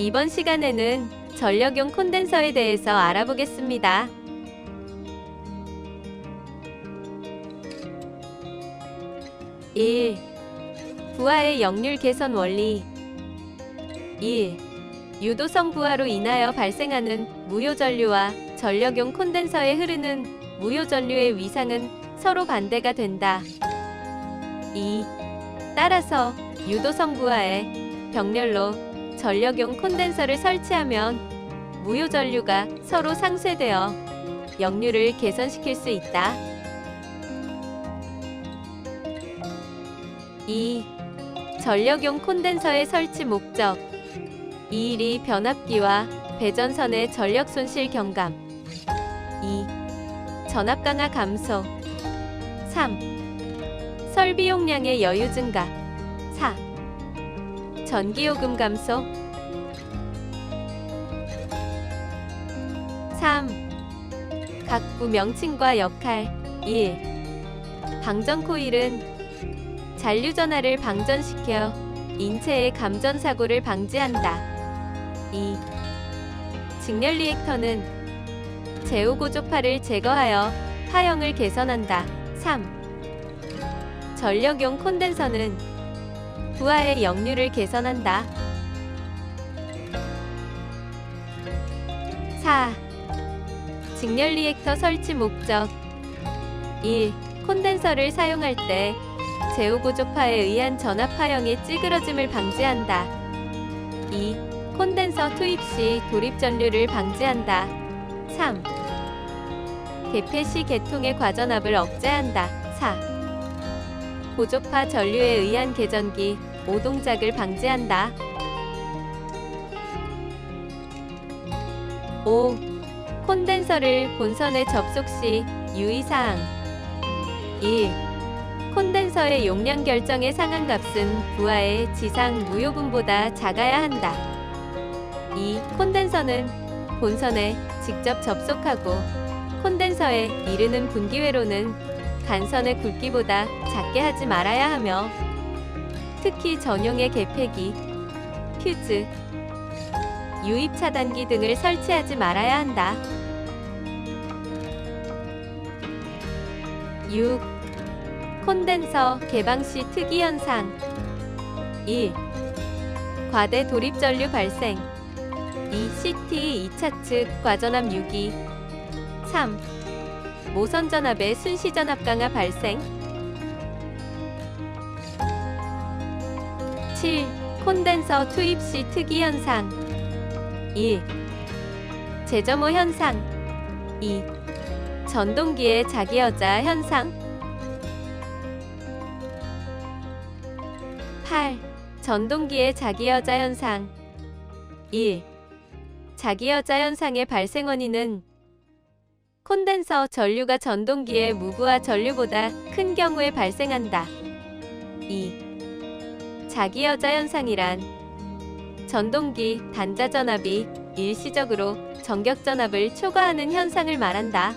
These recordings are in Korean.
이번 시간에는 전력용 콘덴서에 대해서 알아보겠습니다. 1. 부하의 역률 개선 원리 1. 유도성 부하로 인하여 발생하는 무효전류와 전력용 콘덴서에 흐르는 무효전류의 위상은 서로 반대가 된다. 2. 따라서 유도성 부하에 병렬로 전력용 콘덴서를 설치하면 무효 전류가 서로 상쇄되어 역률을 개선시킬 수 있다. 2. 전력용 콘덴서의 설치 목적 2일이 변압기와 배전선의 전력 손실 경감 2. 전압 강화 감소 3. 설비 용량의 여유 증가 4. 전기요금 감소 3. 각부 명칭과 역할 1. 방전 코일은 잔류 전하를 방전시켜 인체의 감전 사고를 방지한다. 2. 직렬 리액터는 제후 고조파를 제거하여 파형을 개선한다. 3. 전력용 콘덴서는 부하의 역률을 개선한다. 4. 직렬 리액터 설치 목적 1. 콘덴서를 사용할 때 제후 고조파에 의한 전압 파형의 찌그러짐을 방지한다. 2. 콘덴서 투입 시 돌입 전류를 방지한다. 3. 개폐 시 계통의 과전압을 억제한다. 4. 고조파 전류에 의한 개전기 오동작을 방지한다. 5. 콘덴서를 본선에 접속 시 유의사항 1. 콘덴서의 용량 결정의 상한값은 부하의 지상 무효분보다 작아야 한다. 2. 콘덴서는 본선에 직접 접속하고 콘덴서에 이르는 분기회로는 간선의 굵기보다 작게 하지 말아야 하며 특히 전용의 개폐기, 퓨즈, 유입 차단기 등을 설치하지 말아야 한다. 6. 콘덴서 개방 시 특이 현상 1. 과대 돌입 전류 발생 2. CT 2차 측 과전압 유기 3. 모선 전압의 순시 전압 강화 발생 7. 콘덴서 투입 시 특이 현상 1. 제점호 현상 2. 전동기의 자기 여자 현상 8. 전동기의 자기 여자 현상 1. 자기 여자 현상의 발생 원인은 콘덴서 전류가 전동기의 무부하 전류보다 큰 경우에 발생한다. 2. 자기 여자 현상이란 전동기 단자 전압이 일시적으로 전격 전압을 초과하는 현상을 말한다.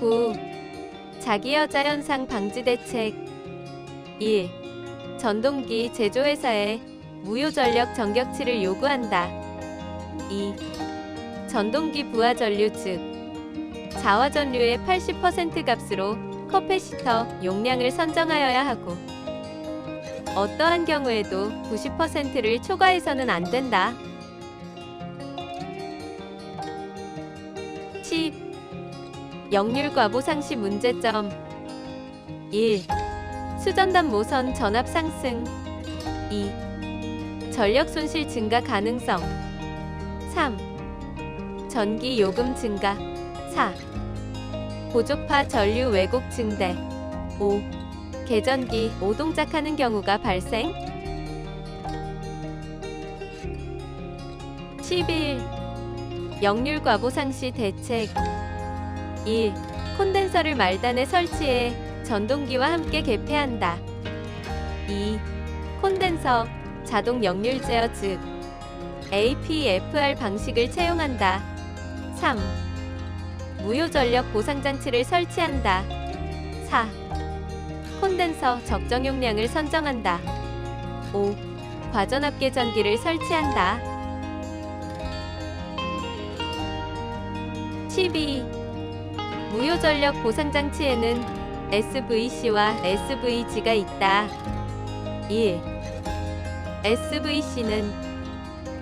9. 자기여자 현상 방지 대책 1. 전동기 제조회사에 무효 전력 전격치를 요구한다. 2. 전동기 부하 전류 즉 자화 전류의 80% 값으로 커패시터 용량을 선정하여야 하고 어떠한 경우에도 90%를 초과해서는 안 된다. 10. 역률 과 보 상시 문제점 1. 수전단 모선 전압 상승 2. 전력 손실 증가 가능성 3. 전기 요금 증가 4. 고조파 전류 왜곡 증대 5. 개전기 오동작하는 경우가 발생 11. 역률 과보 상시 대책 1. 콘덴서를 말단에 설치해 전동기와 함께 개폐한다. 2. 콘덴서 자동 역률 제어 즉 APFR 방식을 채용한다. 3. 무효 전력 보상 장치를 설치한다. 4. 콘덴서 적정 용량을 선정한다. 5. 과전압 계전기를 설치한다. 12. 무효 전력 보상 장치에는 SVC와 SVG가 있다. 1. SVC는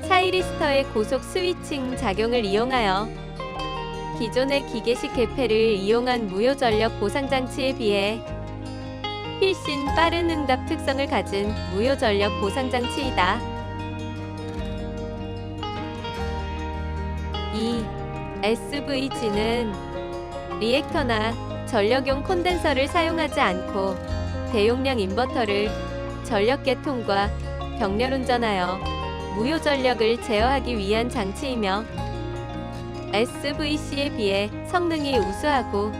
차이리스터의 고속 스위칭 작용을 이용하여 기존의 기계식 개폐를 이용한 무효 전력 보상 장치에 비해 훨씬 빠른 응답 특성을 가진 무효 전력 보상 장치이다. 2. SVG는 리액터나 전력용 콘덴서를 사용하지 않고 대용량 인버터를 전력 계통과 병렬 운전하여 무효 전력을 제어하기 위한 장치이며 SVC에 비해 성능이 우수하고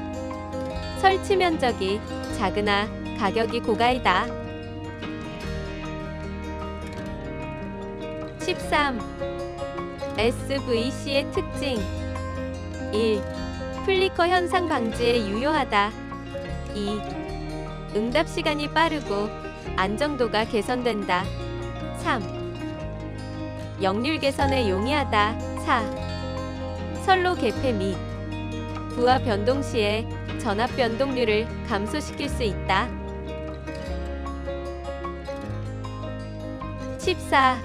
설치 면적이 작으나 가격이 고가이다. 13. SVC의 특징 1. 플리커 현상 방지에 유효하다. 2. 응답 시간이 빠르고 안정도가 개선된다. 3. 역률 개선에 용이하다. 4. 선로 개폐 및 부하 변동 시에 전압 변동률을 감소시킬 수 있다. 14.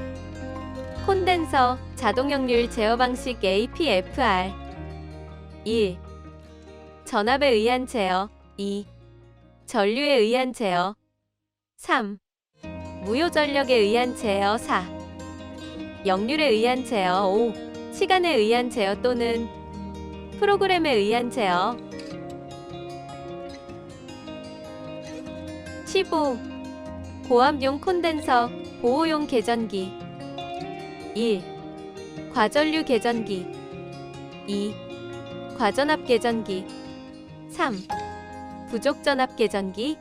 콘덴서 자동 역률 제어 방식 APFR 1. 전압에 의한 제어 2. 전류에 의한 제어 3. 무효 전력에 의한 제어 4. 역률에 의한 제어 5. 시간에 의한 제어 또는 프로그램에 의한 제어 15. 고압용 콘덴서 보호용 계전기 1. 과전류 계전기 2. 과전압 계전기 3. 부족 전압 계전기